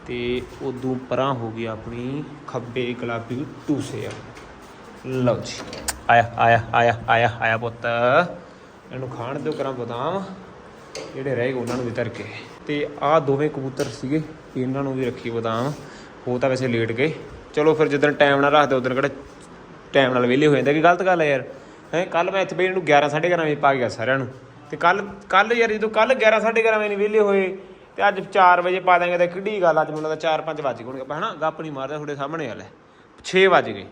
ਤੇ ਉਦੋਂ ਪਰਾਂ ਹੋ ਗਈ ਆਪਣੀ ਖੱਬੇ ਗੁਲਾਬੀ ਟੂਸੇ ਵਾਲੀ। ਲਓ ਜੀ, ਆਇਆ ਆਇਆ ਆਇਆ ਆਇਆ ਆਇਆ ਪੁੱਤ। ਇਹਨੂੰ ਖਾਣ ਦਿਓ ਕਰਾਂ ਬਦਾਮ, ਜਿਹੜੇ ਰਹਿ ਗਏ ਉਹਨਾਂ ਨੂੰ ਵੀ ਧਰ ਕੇ ਤੇ ਆਹ ਦੋਵੇਂ ਕਬੂਤਰ ਸੀਗੇ, ਇਹਨਾਂ ਨੂੰ ਵੀ ਰੱਖੀ ਬਦਾਮ। ਉਹ ਤਾਂ ਵੈਸੇ ਲੇਟ ਗਏ। ਚਲੋ ਫਿਰ ਜਦੋਂ ਟਾਈਮ ਨਾਲ ਰੱਖਦੇ ਉਦੋਂ ਕਿਹੜਾ ਟਾਈਮ ਨਾਲ ਵਿਹਲੇ ਹੋ ਜਾਂਦਾ ਕਿ ਗਲਤ ਗੱਲ ਹੈ ਯਾਰ? ਹੈ ਕੱਲ ਮੈਂ ਇੱਥੇ ਬਈ ਇਹਨੂੰ 11 11:30 ਵਜੇ ਪਾ ਗਿਆ ਸਾਰਿਆਂ ਨੂੰ। ਤੇ ਕੱਲ ਕੱਲ ਯਾਰ ਜਦੋਂ ਕੱਲ 11 11:30 ਵਜੇ ਵਿਹਲੇ ਹੋਏ ਤੇ ਅੱਜ 4 ਵਜੇ ਪਾ ਦਾਂਗੇ ਤਾਂ ਕਿੱਡੀ ਗੱਲ ਅੱਜ ਮੈਨੂੰ ਲੱਗਦਾ 4 5 ਵਜ ਗਏ ਹੋਣਗੇ। ਹਨਾ ਗੱਪ ਨਹੀਂ ਮਾਰਦਾ ਤੁਹਾਡੇ ਸਾਹਮਣੇ ਵਾਲਾ 6 ਵਜ ਗਏ।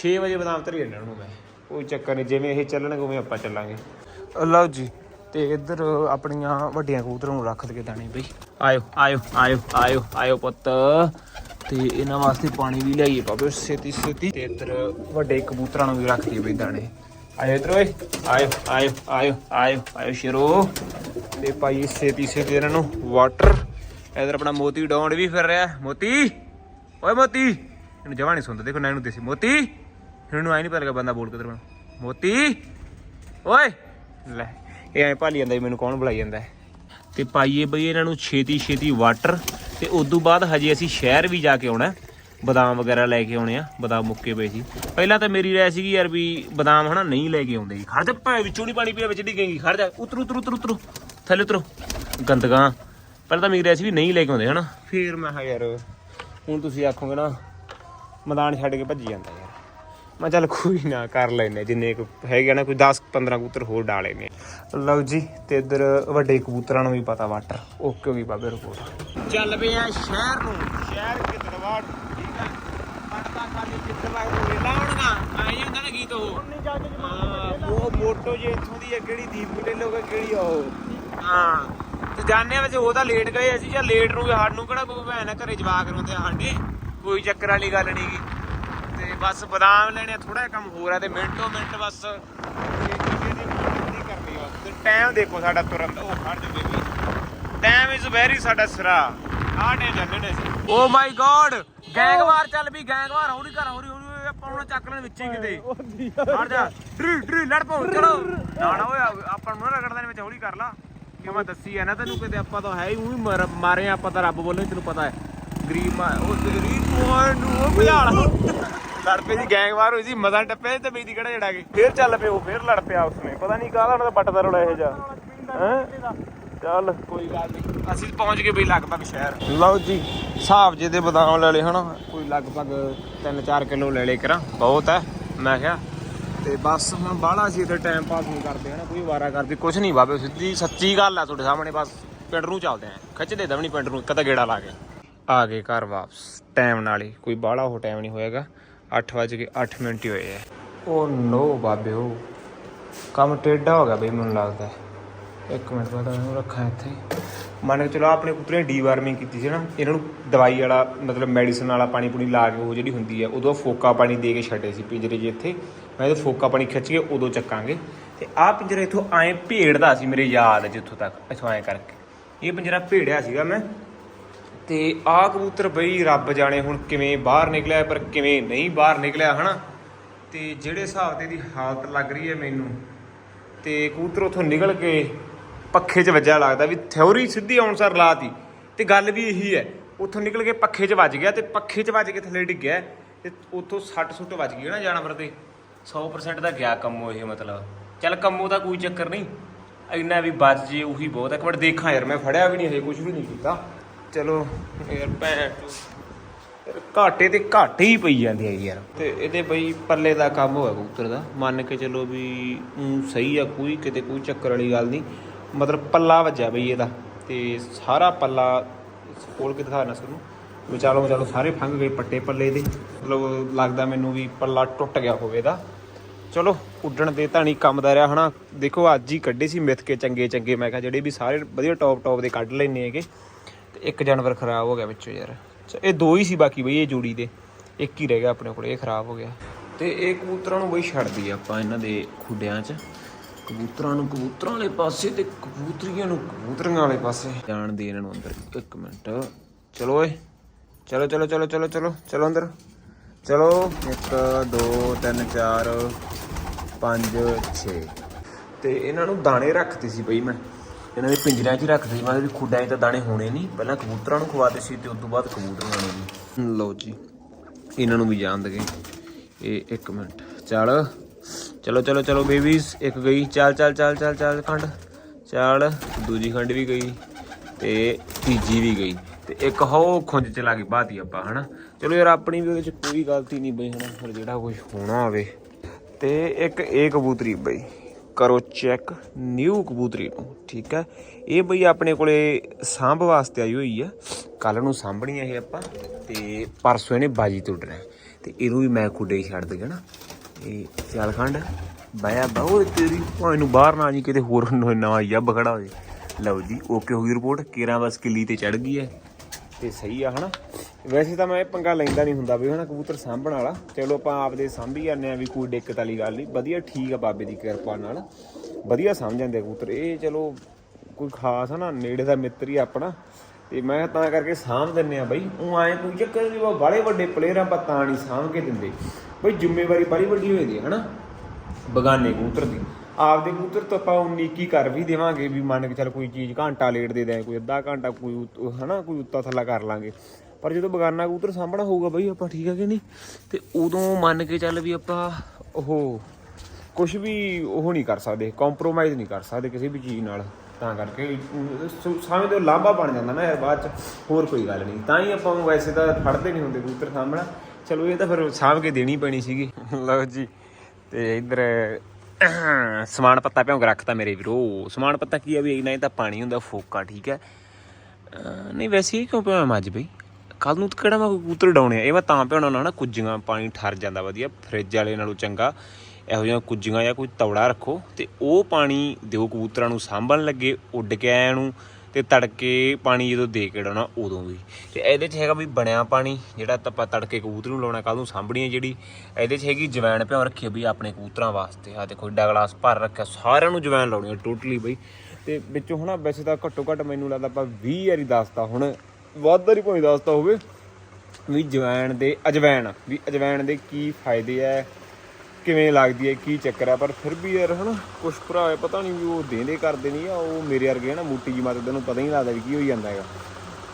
6 ਵਜੇ ਬਦਾਮ ਧਰੀ ਇਹਨਾਂ ਨੂੰ ਮੈਂ। ਕੋਈ ਚੱਕਰ ਨਹੀਂ ਜਿਵੇਂ ਇਹ ਚੱਲਣਗੇ ਉਵੇਂ ਆਪਾਂ ਚੱਲਾਂਗੇ। ਲਓ ਜੀ ਤੇ ਇੱਧਰ ਆਪਣੀਆਂ ਵੱਡੀਆਂ ਕਬੂਤਰਾਂ ਨੂੰ ਰੱਖ ਦਗੇ ਦਾਣੇ ਬਈ। ਆਇਓ ਆਇਓ ਆਇਓ ਆਇਓ ਆਇਓ ਪੁੱਤ। ਤੇ ਇਹਨਾਂ ਵਾਸਤੇ ਪਾਣੀ ਵੀ ਲਿਆਈਏ ਬਾਬੇ ਛੇਤੀ ਛੇਤੀ ਤੇ ਇੱਧਰ ਵੱਡੇ ਕਬੂਤਰਾਂ ਨੂੰ ਵੀ ਰੱਖ ਦਈਏ ਬਈ ਦਾਣੇ। ਆਇਓ ਇੱਧਰ ਓਏ ਆਇਓ ਆਇਓ ਆਇਓ ਆਇਓ ਆਇਓ ਸ਼ੇਰੋ ਤੇ ਭਾਈ ਛੇਤੀ ਛੇਤੀ ਇਹਨਾਂ ਨੂੰ ਵਾਟਰ ਇੱਧਰ ਆਪਣਾ ਮੋਤੀ ਡੌਂਡ ਵੀ ਫਿਰ ਰਿਹਾ। ਮੋਤੀ ਓਏ ਮੋਤੀ। ਇਹਨੂੰ ਜਵਾ ਨਹੀਂ ਸੁਣਦਾ। ਦੇਖੋ ਨਾ ਇਹਨੂੰ ਦੇਸੀ। ਮੋਤੀ ਇਹਨੂੰ ਆਈ ਨਹੀਂ ਪਤਾ ਲੱਗਾ ਬੰਦਾ ਬੋਲ ਕਿਧਰ ਮੋਤੀ ਓਏ। ਲੈ ਇਹ ਐ ਭਾਲੀ ਜਾਂਦਾ ਮੈਨੂੰ ਕੌਣ ਬੁਲਾਈ ਜਾਂਦਾ। ਤੇ ਪਾਈਏ ਬਈ ਇਹਨਾਂ ਨੂੰ ਛੇਤੀ ਛੇਤੀ ਵਾਟਰ ਤੇ ਉਦੋਂ ਬਾਅਦ ਹਜੇ ਅਸੀਂ ਸ਼ਹਿਰ ਵੀ ਜਾ ਕੇ ਆਉਣਾ। ਬਦਾਮ ਵਗੈਰਾ ਲੈ ਕੇ ਆਉਣੇ ਆ, ਬਦਾਮ ਮੁੱਕੇ ਪਏ ਸੀ। ਪਹਿਲਾਂ ਤਾਂ ਮੇਰੀ ਰਾਇ ਸੀਗੀ ਯਾਰ ਵੀ ਬਦਾਮ ਹਨਾ ਨਹੀਂ ਲੈ ਕੇ ਆਉਂਦੇ। ਜੀ ਖੜ ਜਾ ਭਾਵੇਂ ਵਿੱਚੋਂ ਨਹੀਂ ਪਾਣੀ ਪੀਆ, ਵਿੱਚ ਡਿੱਗੇਗੀ ਖੜ ਜਾ। ਉਤਰ ਉਤਰ ਉਤਰ ਉਤਰ। ਥੱਲੇ ਉਤਰੋ। ਗੰਦਗਾ। ਪਹਿਲਾਂ ਤਾਂ ਮੇਰੀ ਰਾਇ ਸੀ ਵੀ ਨਹੀਂ ਲੈ ਕੇ ਆਉਂਦੇ ਹਨਾ। ਫੇਰ ਮੈਂ ਕਿਹਾ ਯਾਰ, ਹੁਣ ਤੁਸੀਂ ਆਖੋਗੇ ਨਾ, ਮੈਦਾਨ ਛੱਡ ਕੇ ਭੱਜੀ ਜਾਂਦਾ ਯਾਰ। ਮੈਂ ਚੱਲ ਕੋਈ ਨਾ, ਕਰ ਲੈਨੇ ਜਿੰਨੇ ਕੁ ਹੈਗੇ ਨਾ, ਕੋਈ 10 15 ਕਬੂਤਰ ਹੋਰ ਡਾਲੇ ਨੇ। ਲਓ ਜੀ, ਤੇ ਇੱਧਰ ਵੱਡੇ ਕਬੂਤਰਾਂ ਨੂੰ ਵੀ ਪਤਾ ਵਾਟਰ। ਓਕੇ ਹੋ ਗਈ ਬਾਬੇ ਰਿਪੋਰਟ। ਚੱਲ ਪਏ ਆ ਸ਼ਹਿਰ ਨੂੰ। ਸ਼ਹਿਰ ਕਿਦਰਵਾੜ ਕਿਦਰਵਾੜ ਨੂੰ ਵੇਲਾ ਹੋਣਗਾ ਆਈ ਹੁੰਦਾ ਨਾ ਗੀਤ ਉਹ। ਹਾਂ, ਉਹ ਮੋਟੋ ਜੇ ਇੱਥੋਂ ਦੀ ਹੈ ਕਿਹੜੀ ਦੀਪ ਕੁਟੇ ਲੋਕ ਕਿਹੜੀ ਆ ਉਹ। ਹਾਂ ਤੇ ਜਾਣੇ ਵਿੱਚ ਉਹ ਤਾਂ ਲੇਟ ਗਏ ਅਸੀਂ ਜਾਂ ਲੇਟ ਨੂੰ ਸਾਨੂੰ ਕਿਹੜਾ ਕੋਈ ਭੈਣ ਆ ਘਰੇ ਜਵਾਕ ਨੂੰ ਤੇ ਸਾਡੇ। ਕੋਈ ਚੱਕਰ ਵਾਲੀ ਗੱਲ ਨਹੀਂ ਗੀ ਤੇ ਬਸ ਬਦਾਮ ਲੈਣੇ ਥੋੜਾ ਕੰਮ ਹੋਰ ਹੈ ਤੇ ਮਿੰਟੋ ਮਿੰਟ ਬਸ ਟਾਈਮ ਦੇਖੋ ਸਾਡਾ ਤੁਰਨ ਦਾ ਉਹ ਖੜ ਜਾ ਬੇਬੀ ਟਾਈਮ ਇਜ਼ ਵੈਰੀ ਸਾਡਾ ਸਿਰਾ। ਓ ਮਾਈ ਗੋਡ ਗੈਂਗਵਾਰ ਚੱਲ ਵੀ ਗੈਂਗਵਾਰ ਹੌਲੀ ਕਰ ਹੌਲੀ ਹੌਲੀ ਆਪਾਂ ਨੂੰ ਚੱਕ ਲੈਣ ਵਿੱਚ ਹੀ ਕਿਤੇ। ਖੜ ਜਾ। ਡਰੀ ਡਰੀ ਲੜ ਪਓ ਚਲੋ। ਨਾ ਨਾ ਓਏ ਆਪਾਂ ਨੂੰ ਨਾ ਰਗੜਦਾ ਵਿੱਚ ਹੌਲੀ ਕਰ ਲਾ। ਕਿ ਮੈਂ ਦੱਸੀ ਆ ਨਾ ਤੈਨੂੰ ਕਿਤੇ ਆਪਾਂ ਤਾਂ ਹੈ ਹੀ ਉਹੀ ਮਰ- ਆਪਾਂ ਤਾਂ ਰੱਬ ਬੋਲੇ ਤੈਨੂੰ ਪਤਾ ਹੈ। ਗਰੀਬ ਮਾ ਉਹ ਗਰੀਬ ਪੁਆਇੰਟ ਨੂੰ ਉਹ ਭਜਾਲਾ ਲੜ ਪਈ ਸੀ ਗੈਂਗਵਾਰ ਹੋਈ ਸੀ ਮਜ਼ਾ ਟੱਪੇ ਤੇ ਬੀਦੀ ਕਿਹੜਾ ਜੜਾ ਕੇ। ਫੇਰ ਚੱਲ ਪਿਓ ਫੇਰ ਲੜ ਪਿਆ ਉਸਨੇ। ਪਤਾ ਨਹੀਂ ਕਾਹਦਾ ਉਹਨਾਂ ਦਾ ਬੱਟ ਦਾ ਰੋਲਾ ਇਹ ਜਾ ਹੈ? ਚੱਲ। ਕੋਈ ਗੱਲ ਨਹੀਂ। ਅਸੀਂ ਪਹੁੰਚ ਗਏ ਬਈ ਲਗਭਗ ਸ਼ਹਿਰ। ਲਓ ਜੀ ਹਿਸਾਬ ਜੇ ਦੇ ਬਦਾਮ ਲੈ ਲਏ ਹਨਾ। ਕੋਈ ਲਗਭਗ 3-4 ਕਿਲੋ ਲੈ ਲਏ ਕਰਾਂ। ਬਹੁਤ ਹੈ ਮੈਂ ਕਿਹਾ। ਤੇ ਬਸ ਹੁਣ ਬਾਹਲਾ ਸੀ ਤੇ ਟਾਈਮ ਪਾਸ ਨਹੀਂ ਕਰਦੇ ਹਨਾ ਕੋਈ ਵਾਰਾ ਕਰਦੀ ਕੁਝ ਨਹੀਂ ਬਾਬੇ ਸਿੱਧੀ ਸੱਚੀ ਗੱਲ ਆ ਤੁਹਾਡੇ ਸਾਹਮਣੇ ਬਸ ਪਿੰਡ ਨੂੰ ਚੱਲਦੇ ਆ। ਖਿੱਚਦੇ ਦਵਣੀ ਪਿੰਡ ਨੂੰ ਇੱਕ ਤਾਂ ਗੇੜਾ ਲਾ ਕੇ। ਆ ਗਏ ਘਰ ਵਾਪਸ ਟਾਈਮ ਨਾਲ ਹੀ। ਕੋਈ ਬਾਹਲਾ ਉਹ ਟਾਈਮ ਨਹੀਂ ਹੋਏਗਾ 8 ਵਜੇ ਕੇ 8 ਮਿੰਟ ਹੀ ਹੋਏ ਆ ਉਹ ਨੋ ਬਾਬੇ ਉਹ ਕੰਮ ਟੇਢਾ ਹੋ ਗਿਆ ਬਈ ਮੈਨੂੰ ਲੱਗਦਾ। ਇੱਕ ਮਿੰਟ ਬਾਅਦ ਇਹਨੂੰ ਰੱਖਾਂ ਇੱਥੇ ਮੰਨ ਕੇ ਚਲੋ, ਆਪਣੇ ਕੁੱਤਰੇ ਡੀਵਾਰਮਿੰਗ ਕੀਤੀ ਸੀ ਨਾ, ਇਹਨਾਂ ਨੂੰ ਦਵਾਈ ਵਾਲਾ, ਮਤਲਬ ਮੈਡੀਸਨ ਵਾਲਾ ਪਾਣੀ ਪੂਣੀ ਲਾ ਕੇ ਉਹ ਜਿਹੜੀ ਹੁੰਦੀ ਹੈ ਉਦੋਂ ਫੋਕਾ ਪਾਣੀ ਦੇ ਕੇ ਛੱਡੇ ਸੀ ਪਿੰਜਰੇ ਜੇ ਇੱਥੇ। ਮੈਂ ਇਹ ਫੋਕਾ ਪਾਣੀ ਖਿੱਚ ਕੇ ਉਦੋਂ ਚੱਕਾਂਗੇ। ਤੇ ਆਹ ਪਿੰਜਰਾ ਇੱਥੋਂ ਐਂ ਭੇੜਦਾ ਸੀ ਮੇਰੇ ਯਾਦ ਹੈ ਜਿੱਥੋਂ ਤੱਕ, ਇੱਥੋਂ ਐਂ ਕਰਕੇ। ਇਹ ਪਿੰਜਰਾ ਭੇੜਿਆ ਸੀਗਾ ਮੈਂ। ਤੇ ਆਹ ਕਬੂਤਰ ਬਈ ਰੱਬ ਜਾਣੇ ਹੁਣ ਕਿਵੇਂ ਬਾਹਰ ਨਿਕਲਿਆ, ਪਰ ਕਿਵੇਂ ਨਹੀਂ ਬਾਹਰ ਨਿਕਲਿਆ, ਹਨਾ? ਤੇ ਜਿਹੜੇ ਹਿਸਾਬ ਤੇ ਦੀ ਹਾਲਤ ਲੱਗ ਰਹੀ ਹੈ ਮੈਨੂੰ, ਤੇ ਕਬੂਤਰ ਉਥੋਂ ਨਿਕਲ ਕੇ ਪੱਖੇ 'ਚ ਵੱਜਿਆ ਲੱਗਦਾ ਵੀ ਥਿਉਰੀ ਸਿੱਧੀ ਆਉਣ ਸਰ ਲਾਤੀ। ਤੇ ਗੱਲ ਵੀ ਇਹੀ ਹੈ, ਉੱਥੋਂ ਨਿਕਲ ਕੇ ਪੱਖੇ 'ਚ ਵੱਜ ਗਿਆ ਤੇ ਪੱਖੇ 'ਚ ਵੱਜ ਕੇ ਥੱਲੇ ਡਿੱਗਿਆ ਤੇ ਉੱਥੋਂ ਸੱਟ ਸੁੱਟ ਵੱਜ ਗਈ ਨਾ ਜਾਨਵਰ ਤੇ 100% ਦਾ ਗਿਆ ਕੰਮੋ ਇਹ ਮਤਲਬ। ਚੱਲ ਕੰਮੋ ਦਾ ਕੋਈ ਚੱਕਰ ਨਹੀਂ। ਇੰਨਾ ਵੀ ਬਚ ਜੇ ਉਹੀ ਬਹੁਤ ਹੈ। ਇੱਕ ਵਾਰ ਦੇਖਾਂ ਯਾਰ, ਮੈਂ ਫੜਿਆ ਵੀ ਨਹੀਂ ਹਜੇ ਕੁਝ ਵੀ ਨਹੀਂ ਕੀਤਾ। ਚਲੋ, ਯਾਰ ਭੈਣ ਯਾਰ ਘਾਟੇ ਤੇ ਘਾਟੇ ਹੀ ਪਈ ਜਾਂਦੇ ਆ ਯਾਰ। ਤੇ ਇਹਦੇ ਬਈ ਪੱਲੇ ਦਾ ਕੰਮ ਹੋਇਆ ਕਬੂਤਰ ਦਾ। ਮੰਨ ਕੇ ਚਲੋ ਵੀ ਸਹੀ ਆ, ਕੋਈ ਕਿਤੇ ਕੋਈ ਚੱਕਰ ਵਾਲੀ ਗੱਲ ਨਹੀਂ। ਮਤਲਬ ਪੱਲਾ ਵੱਜਿਆ ਬਈ ਇਹਦਾ ਤੇ ਸਾਰਾ ਪੱਲਾ ਖੋਲ ਕੇ ਦਿਖਾ ਦਿਖਾਣਾ ਸਾਨੂੰ ਵਿਚਾਲੋ ਵਿਚਾਲੋ ਸਾਰੇ ਫੰਗ ਗਏ ਪੱਟੇ ਪੱਲੇ ਦੇ। ਮਤਲਬ ਲੱਗਦਾ ਮੈਨੂੰ ਵੀ ਪੱਲਾ ਟੁੱਟ ਗਿਆ ਹੋਵੇ ਇਹਦਾ। ਚਲੋ, ਉੱਡਣ ਦੇ ਤਾਂ ਨਹੀਂ ਕੰਮ ਦਾ ਰਿਹਾ ਹਨਾ। ਦੇਖੋ, ਅੱਜ ਹੀ ਕੱਢੇ ਸੀ ਮਿੱਥ ਕੇ ਚੰਗੇ ਚੰਗੇ। ਮੈਂ ਕਿਹਾ ਜਿਹੜੇ ਵੀ ਸਾਰੇ ਵਧੀਆ ਟੌਪ ਟੌਪ ਦੇ ਕੱਢ ਲੈਨੇ ਹੈਗੇ। ਤੇ ਇੱਕ ਜਾਨਵਰ ਖਰਾਬ ਹੋ ਗਿਆ ਵਿੱਚੋਂ ਯਾਰ। ਇਹ ਦੋ ਹੀ ਸੀ ਬਾਕੀ ਬਈ, ਇਹ ਜੋੜੀ ਦੇ। ਇੱਕ ਹੀ ਰਹਿ ਗਿਆ ਆਪਣੇ ਕੋਲ, ਇਹ ਖਰਾਬ ਹੋ ਗਿਆ। ਤੇ ਇਹ ਕਬੂਤਰਾਂ ਨੂੰ ਬਈ ਛੱਡਦੀ ਆਪਾਂ ਇਹਨਾਂ ਦੇ ਖੁੱਡਿਆਂ 'ਚ। ਕਬੂਤਰਾਂ ਨੂੰ, ਕਬੂਤਰਾਂ ਵਾਲੇ ਪਾਸੇ ਤੇ ਕਬੂਤਰੀਆਂ ਨੂੰ, ਕਬੂਤਰੀਆਂ ਵਾਲੇ ਪਾਸੇ। ਜਾਣ ਦੇ ਇਹਨਾਂ ਨੂੰ ਅੰਦਰ ਇੱਕ ਮਿੰਟ। ਚਲੋ ਓਏ। ਚਲੋ ਚਲੋ ਚਲੋ ਚਲੋ ਚਲੋ ਚਲੋ ਅੰਦਰ। ਚਲੋ 1 2 3 4 5 6 ਤੇ ਇਹਨਾਂ ਨੂੰ ਦਾਣੇ ਰੱਖਦੇ ਸੀ ਬਈ ਮੈਂ। ਇਹਨਾਂ ਦੇ ਪਿੰਜਰਿਆਂ 'ਚ ਹੀ ਰੱਖਦੇ ਸੀ। ਮੈਂ ਖੁੱਡਾਂ 'ਚ ਤਾਂ ਦਾਣੇ ਹੋਣੇ ਨਹੀਂ। ਪਹਿਲਾਂ ਕਬੂਤਰਾਂ ਨੂੰ ਖਵਾਤੇ ਸੀ ਤੇ ਉਸ ਤੋਂ ਬਾਅਦ ਕਬੂਤਰਾਂ ਨੂੰ ਵੀ। ਲਓ ਜੀ। ਇਹਨਾਂ ਨੂੰ ਵੀ ਜਾਣ ਦਗੇ। ਇਹ 1 ਮਿੰਟ। ਚੱਲ। ਚਲੋ ਚਲੋ ਚਲੋ ਬੇਬੀਜ਼ ਇੱਕ ਗਈ। ਚੱਲ ਚੱਲ ਚੱਲ ਚੱਲ ਚੱਲ ਖੰਡ। ਚੱਲ, ਦੂਜੀ ਖੰਡ ਵੀ ਗਈ ਤੇ ਤੀਜੀ ਵੀ ਗਈ ਤੇ ਇੱਕ ਹੋ ਖੁੰਝ ਚ ਲਾ ਕੇ ਬਾਤੀ ਆਪਾਂ, ਹਨਾ? ਚਲੋ ਯਾਰ, ਆਪਣੀ ਵੀ ਉਹਦੇ ਚ ਕੋਈ ਗਲਤੀ ਨਹੀਂ ਬਈ, ਹਨਾ? ਫਿਰ ਜਿਹੜਾ ਕੁਝ ਹੋਣਾ ਹੋਵੇ। ਤੇ ਇੱਕ ਇਹ ਕਬੂਤਰੀ ਬਈ, ਕਰੋ ਚੈੱਕ ਨਿਊ ਕਬੂਤਰੀ ਨੂੰ, ਠੀਕ ਹੈ? ਇਹ ਬਈ ਆਪਣੇ ਕੋਲੇ ਸਾਂਭ ਵਾਸਤੇ ਆਈ ਹੋਈ ਆ। ਕੱਲ ਨੂੰ ਸਾਂਭਣੀ ਆ ਇਹ ਆਪਾਂ ਤੇ ਪਰਸੋਂ ਇਹਨੇ ਬਾਜੀ ਤੇ ਉੱਡਣਾ ਤੇ ਇਹਨੂੰ ਵੀ ਮੈਂ ਖੁੱਡੇ ਹੀ ਛੱਡ ਦੇਗਾ ਨਾ। ਇਹ ਸਿਆਲਖੰਡ ਖੰਡ ਬਾਇਆ ਬਾਹੋ ਤੇਰੀ ਭਾਵੇਂ ਨੂੰ ਬਾਹਰ ਨਾ ਜੀ ਕਿਤੇ ਹੋਰ ਨ- ਨਵਾਂ ਯੱਬ ਖੜਾ ਹੋ ਜੇ। ਲਓ ਜੀ ਓਕੇ ਹੋ ਗਈ ਰਿਪੋਰਟ ਕੇਰਾਂ ਬਸ ਕਿੱਲੀ ਤੇ ਚੜ ਗਈ ਹੈ। ਤੇ ਸਹੀ ਆ, ਹਨਾ? ਵੈਸੇ ਤਾਂ ਮੈਂ ਇਹ ਪੰਗਾ ਲੈਂਦਾ ਨਹੀਂ ਹੁੰਦਾ ਵੀ, ਹਨਾ, ਕਬੂਤਰ ਸਾਂਭਣ ਵਾਲਾ। ਚਲੋ, ਆਪਾਂ ਆਪਦੇ ਸਾਂਭੀ ਜਾਂਦੇ ਆ ਵੀ ਕੋਈ ਦਿੱਕਤ ਵਾਲੀ ਗੱਲ ਨਹੀਂ। ਵਧੀਆ ਠੀਕ ਆ ਬਾਬੇ ਦੀ ਕਿਰਪਾ ਨਾਲ। ਵਧੀਆ ਸਮਝ ਜਾਂਦੇ ਕਬੂਤਰ। ਇਹ ਚਲੋ, ਕੋਈ ਖਾਸ, ਹਨਾ, ਨੇੜੇ ਦਾ ਮਿੱਤਰ ਹੀ ਆਪਣਾ। ਤੇ ਮੈਂ ਤਾਂ ਕਰਕੇ ਸਾਂਭ ਦਿੰਨੇ ਆ ਬਈ। ਉਹ ਐ ਕੋਈ ਚੱਕਰ ਨਹੀਂ ਬਾਲੇ ਵੱਡੇ ਪਲੇਅਰ ਆ, ਆਪਾਂ ਤਾਂ ਨਹੀਂ ਸਾਂਭ ਕੇ ਦਿੰਦੇ। ਬਈ ਜ਼ਿੰਮੇਵਾਰੀ ਬੜੀ ਵੱਡੀ ਹੋਈ ਦੀ ਹੈ, ਹਨਾ? ਬਗਾਨੇ ਕਬੂਤਰ ਦੀ। ਆਪਦੇ ਕਬੂਤਰ ਤੋਂ ਆਪਾਂ ਉਨੀ ਕੀ ਕਰ ਵੀ ਦੇਵਾਂਗੇ ਵੀ ਮੰਨ ਕੇ ਚੱਲ ਕੋਈ ਚੀਜ਼ ਘੰਟਾ ਲੇਟ ਦੇ ਦੇ ਕੋਈ ਅੱਧਾ ਘੰਟਾ, ਕੋਈ ਉੱਤ- ਹਨਾ, ਕੋਈ ਉੱਤਾ ਥੱਲਾ ਕਰ ਲਾਂਗੇ। ਪਰ ਜਦੋਂ ਬਗਾਨਾ ਕਬੂਤਰ ਸਾਂਭਣਾ ਹੋਊਗਾ ਬਈ, ਆਪਾਂ ਠੀਕ ਹੈ ਕਿ ਨਹੀਂ? ਤੇ ਉਦੋਂ ਮੰਨ ਕੇ ਚੱਲ ਵੀ ਆਪਾਂ ਉਹ ਕੁਝ ਵੀ ਉਹ ਨਹੀਂ ਕਰ ਸਕਦੇ ਕੰਪਰੋਮਾਈਜ਼ ਨਹੀਂ ਕਰ ਸਕਦੇ ਕਿਸੇ ਵੀ ਚੀਜ਼ ਨਾਲ। ਤਾਂ ਕਰਕੇ ਸਾਵੇਂ ਤੋਂ ਲਾਂਭਾ ਬਣ ਜਾਂਦਾ ਨਾ ਯਾਰ ਬਾਅਦ ਚ, ਹੋਰ ਕੋਈ ਗੱਲ ਨਹੀਂ। ਤਾਂ ਹੀ ਆਪਾਂ ਵੈਸੇ ਤਾਂ ਫੜਦੇ ਨਹੀਂ ਹੁੰਦੇ ਕਬੂਤਰ ਸਾਂਭਣਾ। ਚਲੋ, ਇਹ ਤਾਂ ਫਿਰ ਸਾਂਭ ਕੇ ਦੇਣੀ ਪੈਣੀ ਸੀਗੀ। ਲਓ ਜੀ, ਤੇ ਇੱਧਰ, ਸਮਾਨ ਪੱਤਾ ਭਿਉਂ ਕੇ ਰੱਖਤਾ ਮੇਰੇ ਵੀਰੋ। ਸਮਾਨ ਪੱਤਾ ਕੀ ਆ ਵੀ ਨਾ ਇਹ ਤਾਂ ਪਾਣੀ ਹੁੰਦਾ, ਫੋਕਾ, ਠੀਕ ਹੈ। ਨਹੀਂ, ਵੈਸੇ ਇਹ ਕਿਉਂ ਭਿਉਂ ਮੱਝ ਬਈ? ਕੱਲ ਨੂੰ ਤਾਂ ਕਿਹੜਾ ਮੈਂ ਕਬੂਤਰ ਡਾਉਣੇ ਆ? ਇਹ ਮੈਂ ਤਾਂ ਭਿਉਣਾ ਹੁੰਦਾ ਨਾ, ਕੁੱਜੀਆਂ ਪਾਣੀ ਠਰ ਜਾਂਦਾ ਵਧੀਆ, ਫ੍ਰਿਜ ਵਾਲੇ ਨਾਲੋਂ ਚੰਗਾ। ਇਹੋ ਜਿਹੀਆਂ ਕੁੱਜੀਆਂ ਜਾਂ ਕੋਈ ਤੌੜਾ ਰੱਖੋ, ਤੇ ਉਹ ਪਾਣੀ ਦਿਓ ਕਬੂਤਰਾਂ ਨੂੰ, ਸਾਂਭਣ ਲੱਗੇ, ਉੱਡ ਕੇ ਆਇਆ ਨੂੰ। ਤੇ ਤੜਕੇ ਪਾਣੀ ਜਦੋਂ ਦੇ ਕੇ ਡਾਉਣਾ ਉਦੋਂ ਵੀ। ਤੇ ਇਹਦੇ 'ਚ ਹੈਗਾ ਵੀ ਬਣਿਆ ਪਾਣੀ, ਜਿਹੜਾ ਆਪਾਂ ਤੜਕੇ ਕਬੂਤਰ ਨੂੰ ਲਾਉਣਾ ਕੱਲ ਨੂੰ ਸਾਂਭਣੀ ਹੈ ਜਿਹੜੀ, ਇਹਦੇ 'ਚ ਹੈਗੀ ਜਵੈਣ ਭਿਉਂ ਰੱਖੀ ਵੀ ਆਪਣੇ ਕਬੂਤਰਾਂ ਵਾਸਤੇ। ਆ ਦੇਖੋ, ਏਡਾ ਗਲਾਸ ਭਰ ਰੱਖਿਆ, ਸਾਰਿਆਂ ਨੂੰ ਜਵੈਣ ਲਾਉਣੀ ਹੈ ਟੋਟਲੀ ਬਈ। ਤੇ ਵਿੱਚੋਂ ਹਨਾ ਵੈਸੇ ਤਾਂ ਘੱਟੋ ਘੱਟ ਮੈਨੂੰ ਲੱਗਦਾ ਆਪਾਂ 20 ਵਾਰੀ ਦੱਸਦਾ ਹੁਣ ਵੱਧ ਵਾਰੀ ਭਾਵੇਂ ਦੱਸਤਾ ਹੋਵੇ, ਵੀ ਜਵੈਣ ਦੇ, ਅਜਵੈਣ, ਵੀ ਅਜਵੈਣ ਦੇ ਕੀ ਫਾਇਦੇ ਐ ਕਿਵੇਂ ਲੱਗਦੀ ਹੈ, ਕੀ ਚੱਕਰ ਆ ਪਰ ਫਿਰ ਵੀ ਯਾਰ ਹਨਾ, ਕੁਛ ਭਰਾ ਹੈ, ਪਤਾ ਨਹੀਂ ਵੀ ਉਹ ਦੇਂਦੇ ਕਰਦੇ ਨਹੀਂ ਆ, ਉਹ ਮੇਰੇ ਵਰਗੇ ਨਾ ਮੋਟੀ ਜੀ ਮਤਲਬ ਨੂੰ ਪਤਾ ਹੀ ਨਹੀਂ ਲੱਗਦਾ ਵੀ ਕੀ ਹੋਈ ਜਾਂਦਾ ਹੈਗਾ।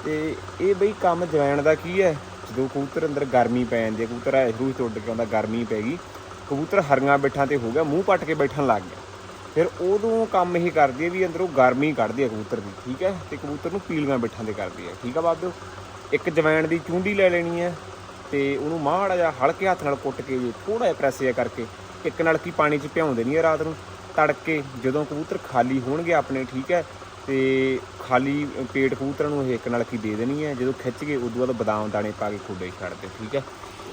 ਤੇ ਇਹ ਬਈ ਕੰਮ ਜਵੈਣ ਦਾ ਕੀ ਹੈ, ਜਦੋਂ ਕਬੂਤਰ ਅੰਦਰ ਗਰਮੀ ਪੈ ਜਾਂਦੀ ਹੈ, ਕਬੂਤਰ ਐ ਰੂਹ ਤੋਂ ਕੇ ਆਉਂਦਾ, ਗਰਮੀ ਪੈ ਗਈ, ਕਬੂਤਰ ਹਰੀਆਂ ਬੈਠਾਂ ਤੇ ਹੋ ਗਿਆ, ਮੂੰਹ ਪੱਟ ਕੇ ਬੈਠਣ ਲੱਗ ਗਿਆ। ਫਿਰ ਉਦੋਂ ਕੰਮ ਇਹ ਕਰਦੀ ਹੈ ਵੀ ਅੰਦਰੋਂ ਗਰਮੀ ਕੱਢਦੀ ਹੈ ਕਬੂਤਰ ਦੀ, ਠੀਕ ਹੈ, ਤੇ ਕਬੂਤਰ ਨੂੰ ਪੀਲੀਆਂ ਬੈਠਾਂ ਤੇ ਕਰਦੀ ਹੈ, ਠੀਕ ਆ ਬਾਬਿਓ ਇੱਕ ਜਵੈਣ ਦੀ ਚੁੰਡੀ ਲੈ ਲੈਣੀ ਹੈ ਤੇ ਉਹਨੂੰ ਮਾੜਾ ਜਿਹਾ ਹਲਕੇ ਹੱਥ ਨਾਲ ਕੁੱਟ ਕੇ ਜੇ ਥੋੜਾ ਜਿਹਾ ਪ੍ਰੈਸ ਜਿਹਾ ਕਰਕੇ ਇੱਕ ਨਲਕੀ ਪਾਣੀ 'ਚ ਭਿਉਂਦੇ ਨਹੀਂ ਆ ਰਾਤ ਨੂੰ। ਤੜਕੇ ਜਦੋਂ ਕਬੂਤਰ ਖਾਲੀ ਹੋਣਗੇ ਆਪਣੇ, ਠੀਕ ਹੈ, ਤੇ ਖਾਲੀ ਪੇਟ ਕਬੂਤਰਾਂ ਨੂੰ ਇਹ ਇੱਕ ਨਲਕੀ ਦੇ ਦੇਣੀ ਹੈ। ਜਦੋਂ ਖਿੱਚ ਕੇ ਉਦੋਂ ਬਾਅਦ ਬਦਾਮ ਦਾਣੇ ਪਾ ਕੇ ਖੁੱਡੇ 'ਚ ਛੱਡ ਠੀਕ ਹੈ।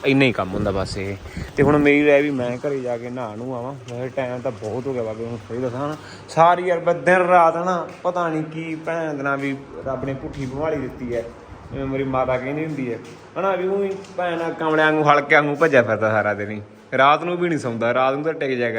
ਇੰਨਾ ਹੀ ਕੰਮ ਹੁੰਦਾ ਬਸ ਇਹ। ਤੇ ਹੁਣ ਮੇਰੀ ਰਹਿ ਵੀ ਮੈਂ ਘਰੇ ਜਾ ਕੇ ਨਹਾ ਨੂੰ ਆਵਾਂ। ਵੈਸੇ ਟਾਈਮ ਤਾਂ ਬਹੁਤ ਹੋ ਗਿਆ ਬਾਬੇ, ਹੁਣ ਸਹੀ ਦੱਸਾਂ ਨਾ। ਸਾਰੀ ਯਾਰ ਦਿਨ ਰਾਤ ਨਾ ਪਤਾ ਨਹੀਂ ਕੀ ਭੈਣ ਦੇ ਨਾਲ ਵੀ ਰੱਬ ਨੇ ਪੁੱਠੀ ਬਿਮਾਰੀ ਦਿੱਤੀ ਹੈ। ਜਿਵੇਂ ਮੇਰੀ ਮਾਤਾ ਕਹਿੰਦੀ ਹੁੰਦੀ ਹੈ, ਹਨਾ ਵੀ ਉਹ ਭੈਣ ਕਮਲਿਆਂ ਨੂੰ ਹਲਕਿਆਂ ਨੂੰ ਭੱਜਿਆ ਫਿਰਦਾ ਸਾਰਾ ਦਿਨ ਹੀ। ਰਾਤ ਨੂੰ ਵੀ ਨਹੀਂ ਸੌਂਦਾ, ਰਾਤ ਨੂੰ ਤਾਂ ਟਿਕ ਜਾ ਕਰ।